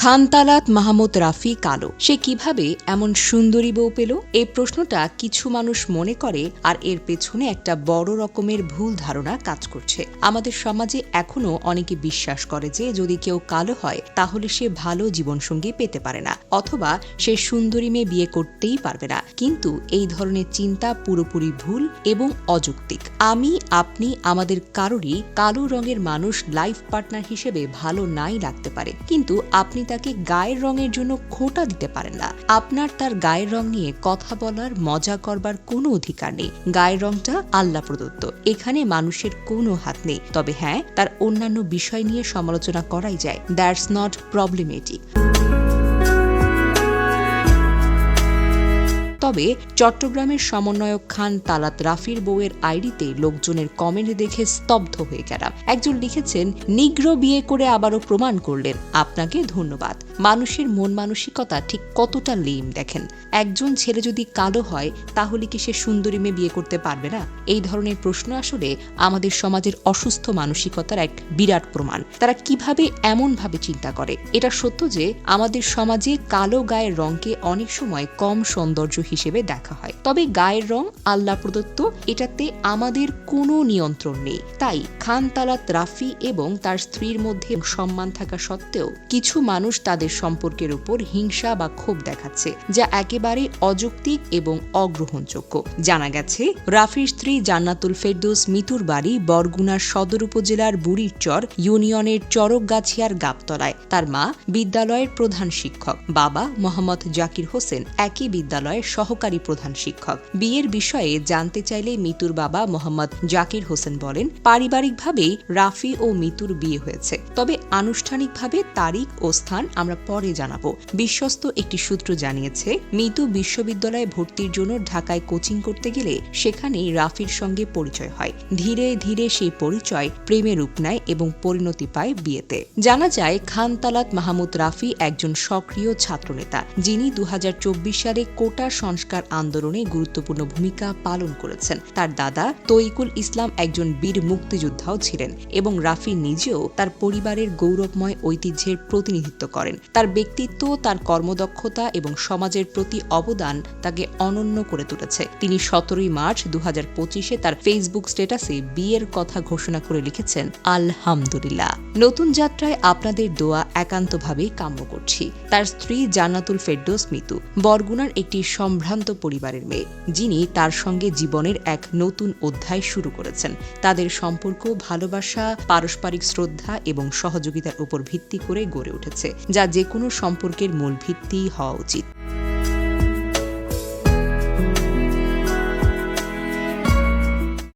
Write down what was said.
খানতালাত মাহমুদ রাফি কালো। সে কীভাবে এমন সুন্দরী বউ পেল? এই প্রশ্নটা কিছু মানুষ মনে করে আর এর পেছনে একটা বড় রকমের ভুল ধারণা কাজ করছে। আমাদের সমাজে এখনও অনেকে বিশ্বাস করে যে যদি কেউ কালো হয়, তাহলে সে ভালো জীবনসঙ্গী পেতে পারে না, অথবা সে সুন্দরী মেয়ে বিয়ে করতেই পারবে না। কিন্তু এই ধরনের চিন্তা পুরোপুরি ভুল এবং অযৌক্তিক। আমি, আপনি আমাদের কারোরই কালো রঙের মানুষ, লাইফ পার্টনার হিসেবে ভালো নাই লাগতে পারে। কিন্তু আপনি তাকে গায়ের রঙের জন্য খোটা দিতে পারেন না। আপনার তার গায়ের রং নিয়ে কথা বলার, মজা করবার কোনো অধিকার নেই। গায়ের রংটা আল্লাহ প্রদত্ত। এখানে মানুষের কোনো হাত নেই। তবে হ্যাঁ তার অন্যান্য বিষয় নিয়ে সমালোচনা করাই যায়। দ্যাটস নট প্রবলেমেটিক তবে চট্টগ্রামের সমন্বয়ক খান তালাত রাফির বউয়ের আইডিতে লোকজনের কমেন্ট দেখে স্তব্ধ হয়ে গেলাম একজন লিখেছেন, নিগ্র বিয়ে করে আবারও প্রমাণ করলেন। আপনাকে ধন্যবাদ। মানুষের মন মানসিকতা ঠিক কতটা লেম দেখেন। একজন ছেলে যদি কালো হয়, তাহলে কি সে সুন্দরী মেয়ে বিয়ে করতে পারবে না? এই ধরনের প্রশ্ন আসলে আমাদের সমাজের অসুস্থ মানসিকতার এক বিরাট প্রমাণ। তারা কীভাবে এমন ভাবে চিন্তা করে? এটা সত্য যে আমাদের সমাজে কালো গায়ের রংকে অনেক সময় কম সৌন্দর্য হিসেবে দেখা হয়। তবে গায়ের রং আল্লাহ প্রদত্ত, এটাতে আমাদের কোনো নিয়ন্ত্রণ নেই। তাই খান তালাত রাফি এবং তার স্ত্রীর মধ্যে সম্মান থাকা সত্ত্বেও কিছু মানুষ তাদের সম্পর্কের উপর হিংসা বা ক্ষোভ দেখাচ্ছে, যা একেবারে অযৌক্তিক এবং অগ্রহণযোগ্য। জানা গেছে, রাফির স্ত্রী জান্নাতুল ফেরদৌস মিতুর বাড়ি বরগুনার সদর উপজেলার বুড়িরচর ইউনিয়নের চরকগাছিয়ার গাবতলায়। তার মা বিদ্যালয়ের প্রধান শিক্ষক। বাবা মোহাম্মদ জাকির হোসেন একই বিদ্যালয়ের সহকারী প্রধান শিক্ষক। বিয়ের বিষয়ে জানতে চাইলে মিতুর বাবা মোহাম্মদ জাকির হোসেন বলেন পারিবারিকভাবেই রাফি ও মিতুর বিয়ে হয়েছে। তবে আনুষ্ঠানিকভাবে তারিখ ও স্থান আমরা পরে জানাব। বিশ্বস্ত একটি সূত্র জানিয়েছে, মিতু বিশ্ববিদ্যালয়ে ভর্তির জন্য ঢাকায় কোচিং করতে গেলে সেখানেই রাফির সঙ্গে পরিচয় হয়। ধীরে ধীরে সেই পরিচয় প্রেমে রূপ নেয় এবং পরিণতি পায় বিয়েতে। জানা যায়, খান তালাত মাহমুদ রাফি একজন সক্রিয় ছাত্রনেতা, যিনি দু হাজার চব্বিশ সালে কোটা সংস্কার আন্দোলনে গুরুত্বপূর্ণ ভূমিকা পালন করেছেন। তার দাদা তৈকুল ইসলাম একজন বীর মুক্তিযোদ্ধাও ছিলেন এবং রাফি নিজেও তার পরিবারের গৌরবময় ঐতিহ্যের প্রতিনিধিত্ব করেন। তার ব্যক্তিত্ব, তার কর্মদক্ষতা এবং সমাজের প্রতি অবদান তাকে অনন্য করে তুলেছে। তিনি সতেরোই মার্চ দু পঁচিশে তার ফেসবুক স্ট্যাটাসে বিয়ের কথা ঘোষণা করে লিখেছেন, আলহামদুলিল্লাহ। নতুন যাত্রায় আপনাদের দোয়া একান্তভাবেই কাম্য করছি। তার স্ত্রী জান্নাতুল ফেরদোস মিতু, বরগুনার একটি সম্ভ্রান্ত পরিবারের মেয়ে, যিনি তার সঙ্গে জীবনের এক নতুন অধ্যায় শুরু করেছেন। তাদের সম্পর্ক, ভালোবাসা, পারস্পরিক শ্রদ্ধা এবং সহযোগিতার উপর ভিত্তি করে গড়ে উঠেছে, যা যে কোনো সম্পর্কের মূল ভিত্তি হওয়া উচিত।